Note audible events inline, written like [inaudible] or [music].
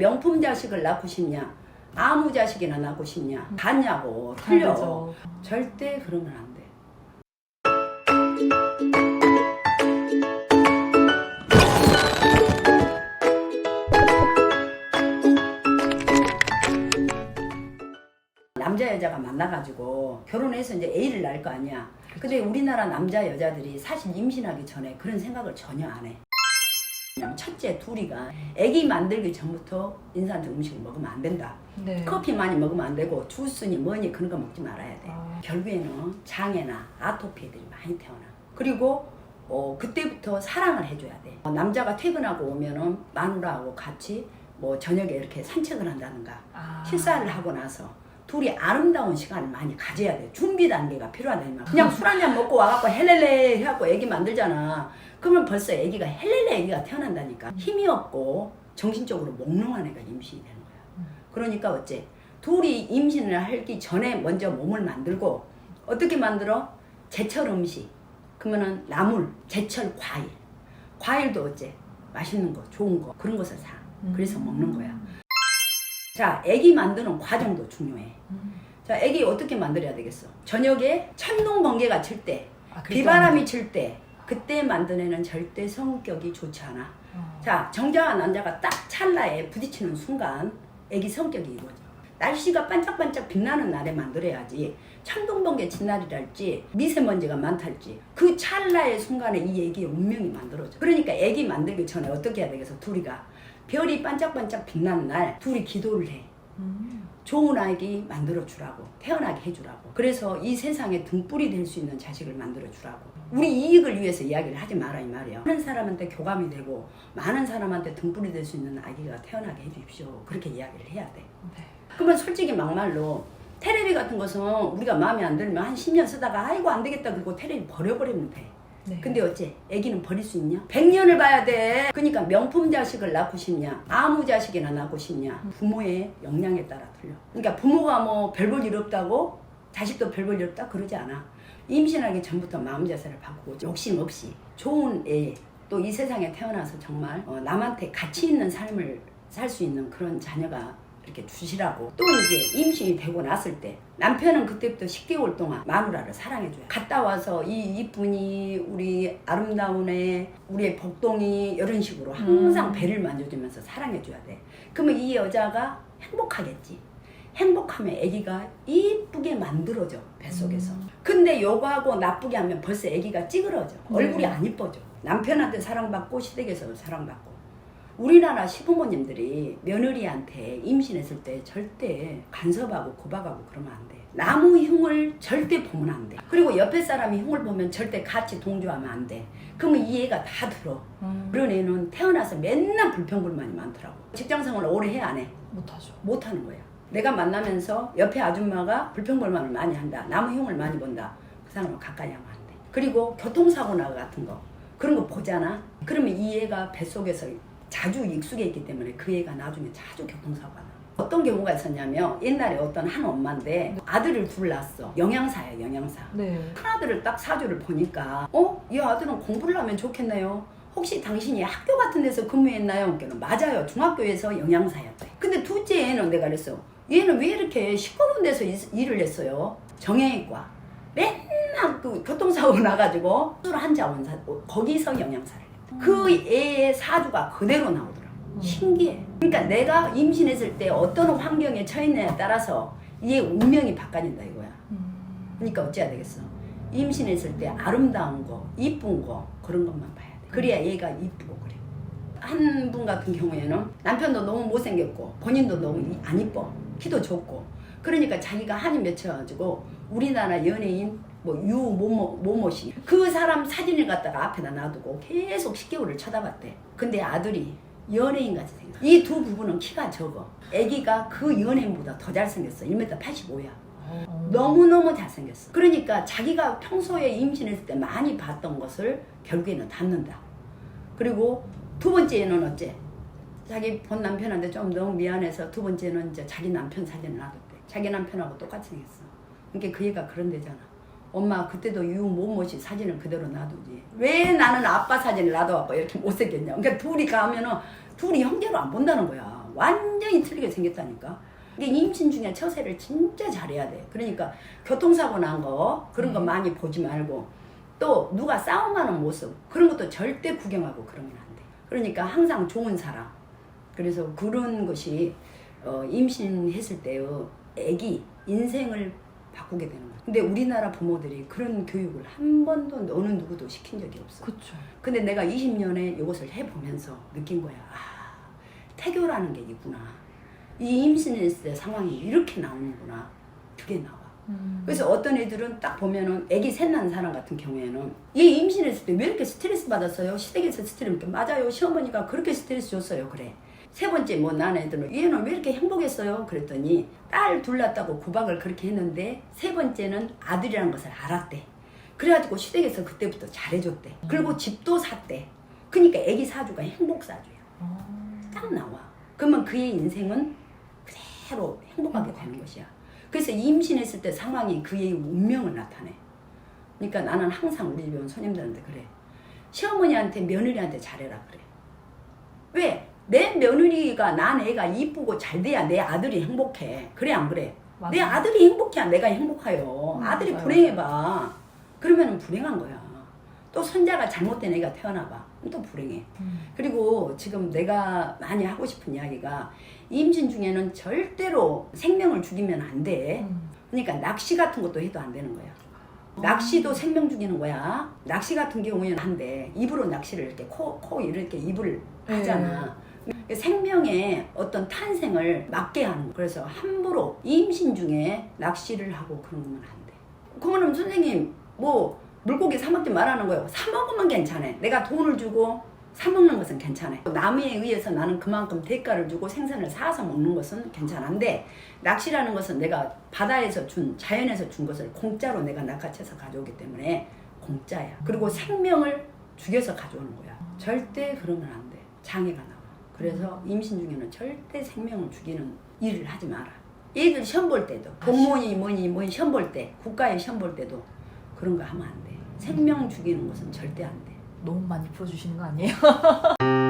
명품 자식을 낳고 싶냐? 아무 자식이나 낳고 싶냐? 같냐고 틀려. 다르죠. 절대 건안 돼. 남자 여자가 만나가지고 결혼해서 이제 애를 낳을 거 아니야. 근데 우리나라 남자 여자들이 사실 임신하기 전에 그런 생각을 전혀 안 해. 첫째 둘이가 애기 만들기 전부터 인산적 음식을 먹으면 안 된다. 네. 커피 많이 먹으면 안 되고 주스니 뭐니 그런 거 먹지 말아야 돼. 아. 결국에는 장애나 아토피 애들이 많이 태어나. 그리고 어, 그때부터 사랑을 해줘야 돼. 어, 남자가 퇴근하고 오면은 마누라하고 같이 뭐 저녁에 이렇게 산책을 한다든가 아. 식사를 하고 나서 둘이 아름다운 시간을 많이 가져야 돼. 준비 단계가 필요하다. 그냥 술 한 잔 먹고 와갖고 헬렐레 해갖고 애기 만들잖아. 그러면 벌써 애기가 헬렐레 애기가 태어난다니까. 힘이 없고 정신적으로 몽롱한 애가 임신이 되는 거야. 그러니까 어째 둘이 임신을 하기 전에 먼저 몸을 만들고 어떻게 만들어? 제철 음식. 그러면은 나물, 제철 과일. 과일도 어째 맛있는 거, 좋은 거 그런 것을 사. 그래서 먹는 거야. 자, 애기 만드는 과정도 중요해. 음. 자, 애기 어떻게 만들어야 되겠어? 저녁에 천둥 번개가 칠 때, 아, 비바람이 칠 때, 그때 만든 애는 절대 성격이 좋지 않아. 어. 자, 정자와 남자가 딱 찰나에 부딪히는 순간 애기 성격이 이거죠. 날씨가 반짝반짝 빛나는 날에 만들어야지 천둥 번개 친 날이랄지 미세먼지가 많달지 그 찰나의 순간에 이 애기의 운명이 만들어져. 그러니까 애기 만들기 전에 어떻게 해야 되겠어? 둘이가 별이 반짝반짝 빛나는 날 둘이 기도를 해. 음. 좋은 아기 만들어 주라고 태어나게 해주라고 그래서 이 세상에 등불이 될 수 있는 자식을 만들어 주라고 우리 이익을 위해서 이야기를 하지 마라 이 말이야 많은 사람한테 교감이 되고 많은 사람한테 등불이 될 수 있는 아기가 태어나게 해주십시오 그렇게 이야기를 해야 돼 네. 그러면 솔직히 막말로 테레비 같은 것은 우리가 마음에 안 들면 한 10년 쓰다가 아이고 안 되겠다 그리고 테레비 버려버리면 돼 네. 근데 어째 애기는 버릴 수 있냐? 100년을 봐야 돼. 그러니까 명품 자식을 낳고 싶냐? 아무 자식이나 낳고 싶냐? 부모의 역량에 따라 틀려. 그러니까 부모가 뭐 별 볼 일 없다고 자식도 별 볼 일 없다 그러지 않아. 임신하기 전부터 마음 자세를 바꾸고 욕심 없이 좋은 애. 또 이 세상에 태어나서 정말 어, 남한테 가치 있는 삶을 살 수 있는 그런 자녀가 이렇게 주시라고 또 이제 임신이 되고 났을 때 남편은 그때부터 10개월 동안 마누라를 사랑해줘요. 갔다 와서 이 이쁜이 우리 아름다운 애 우리의 복동이 이런 식으로 항상 음. 배를 만져주면서 사랑해줘야 돼. 그러면 이 여자가 행복하겠지. 행복하면 아기가 이쁘게 만들어져 뱃속에서. 음. 근데 요거하고 나쁘게 하면 벌써 아기가 찌그러져. 얼굴이 네. 안 이뻐져. 남편한테 사랑받고 시댁에서 사랑받고 우리나라 시부모님들이 며느리한테 임신했을 때 절대 간섭하고 구박하고 그러면 안 돼. 나무 흉을 절대 보면 안 돼. 그리고 옆에 사람이 흉을 보면 절대 같이 동조하면 안 돼. 그러면 이 애가 다 들어. 음. 그런 애는 태어나서 맨날 불평불만이 많더라고. 직장생활을 오래 해 안 해? 못하죠. 못 하는 거야. 내가 만나면서 옆에 아줌마가 불평불만을 많이 한다. 나무 흉을 많이 본다. 그 사람을 가까이 하면 안 돼. 그리고 교통사고나 같은 거 그런 거 보잖아. 그러면 이 애가 뱃속에서 자주 익숙해 있기 때문에 그 애가 나중에 자주 교통사고가 나. 어떤 경우가 있었냐면 옛날에 어떤 한 엄마인데 아들을 둘 낳았어. 영양사야 영양사. 네. 큰아들을 딱 사주를 보니까 어? 이 아들은 공부를 하면 좋겠네요. 혹시 당신이 학교 같은 데서 근무했나요? 그러니까 맞아요. 중학교에서 영양사였대. 근데 둘째 애는 내가 그랬어. 얘는 왜 이렇게 시끄러운 데서 일- 일을 했어요? 정형외과. 맨날 그 교통사고 [laughs] 나가지고 술 한자 원사 거기서 영양사를. 그 애의 사주가 그대로 나오더라고. 음. 신기해. 그러니까 내가 임신했을 때 어떤 환경에 처했냐에 따라서 얘 운명이 바꿔진다 이거야. 음. 그러니까 어찌해야 되겠어? 임신했을 때 아름다운 거, 이쁜 거 그런 것만 봐야 돼. 그래야 얘가 이쁘고 그래. 한 분 같은 경우에는 남편도 너무 못생겼고 본인도 너무 이- 안 이뻐. 키도 좁고. 그러니까 자기가 한이 맺혀가지고 우리나라 연예인 뭐 모모씨 그 사람 사진을 갖다가 앞에다 놔두고 계속 10개월을 쳐다봤대. 근데 아들이 연예인 같이 생겼어. 이두 부부는 키가 적어. 아기가 그 연예인보다 더 잘생겼어. 1m 85야. 어. 너무너무 잘생겼어. 그러니까 자기가 평소에 임신했을 때 많이 봤던 것을 결국에는 담는다. 그리고 두 번째는 어째? 자기 본 남편한테 좀 너무 미안해서 두 번째는 이제 자기 남편 사진을 놔뒀대. 자기 남편하고 똑같이 생겼어. 그러니까 그 얘가 그런 데잖아. 엄마 그때도 유모모씨 사진을 그대로 놔두지. 왜 나는 아빠 사진을 놔둬갖고 이렇게 못생겼냐. 그러니까 둘이 가면은 둘이 형제로 안 본다는 거야. 완전 완전히 틀리게 생겼다니까. 이게 임신 중에 처세를 진짜 잘해야 돼. 그러니까 교통사고 난 거 그런 거 네. 많이 보지 말고 또 누가 싸움하는 모습 그런 것도 절대 구경하고 그러면 안 돼. 그러니까 항상 좋은 사람. 그래서 그런 것이 어, 임신했을 때의 애기 인생을 바꾸게 되는 거야. 근데 우리나라 부모들이 그런 교육을 한 번도 어느 누구도 시킨 적이 없어. 그쵸. 근데 내가 20년에 이것을 해보면서 느낀 거야. 아, 태교라는 게 있구나. 이 임신했을 때 상황이 이렇게 나오는구나. 그게 나와. 음. 그래서 어떤 애들은 딱 보면은 애기 셋 낳은 사람 같은 경우에는 얘 임신했을 때 왜 이렇게 스트레스 받았어요? 시댁에서 스트레스 맞아요. 시어머니가 그렇게 스트레스 줬어요. 그래. 세 번째 뭐 낳은 애들은 얘는 왜 이렇게 행복했어요? 그랬더니 딸둘 낳았다고 구박을 그렇게 했는데 세 번째는 아들이라는 것을 알았대. 그래가지고 시댁에서 그때부터 잘해줬대. 그리고 집도 샀대. 그러니까 애기 사주가 행복 사주야. 어. 딱 나와. 그러면 그의 인생은 그대로 행복하게 되는 것이야. 그래서 임신했을 때 상황이 그의 운명을 나타내. 그러니까 나는 항상 우리 온 손님들한테 그래. 시어머니한테 며느리한테 잘해라 그래. 왜? 내 며느리가 난 애가 이쁘고 잘 돼야 내 아들이 행복해. 그래 안 그래? 맞아요. 내 아들이 행복해야 내가 행복해요. 음, 아들이 맞아요. 불행해봐. 그러면 불행한 거야. 또 손자가 잘못된 애가 태어나봐. 또 불행해. 음. 그리고 지금 내가 많이 하고 싶은 이야기가 임신 중에는 절대로 생명을 죽이면 안 돼. 음. 그러니까 낚시 같은 것도 해도 안 되는 거야. 어. 낚시도 생명 죽이는 거야. 낚시 같은 경우에는 한데 입으로 낚시를 이렇게 코, 코 이렇게 입을 네. 하잖아. 생명의 어떤 탄생을 막게 하는 거. 그래서 함부로 임신 중에 낚시를 하고 그런 거면 안 돼. 그러면 선생님 뭐 물고기 사 먹지 말라는 거예요. 사 먹으면 괜찮아. 내가 돈을 주고 사 먹는 것은 괜찮아. 남에 의해서 나는 그만큼 대가를 주고 생선을 사서 먹는 것은 괜찮은데 낚시라는 것은 내가 바다에서 준 자연에서 준 것을 공짜로 내가 낚아채서 가져오기 때문에 공짜야. 그리고 생명을 죽여서 가져오는 거야. 절대 그러면 안 돼. 장애가 나와. 그래서 임신 중에는 절대 생명을 죽이는 일을 하지 마라. 얘들 시험 볼 때도 공무원이 뭐니 뭐니 시험 볼 때 국가에 시험 볼 때도 그런 거 하면 안 돼. 생명 죽이는 것은 절대 안 돼. 너무 많이 풀어주시는 거 아니에요? [laughs]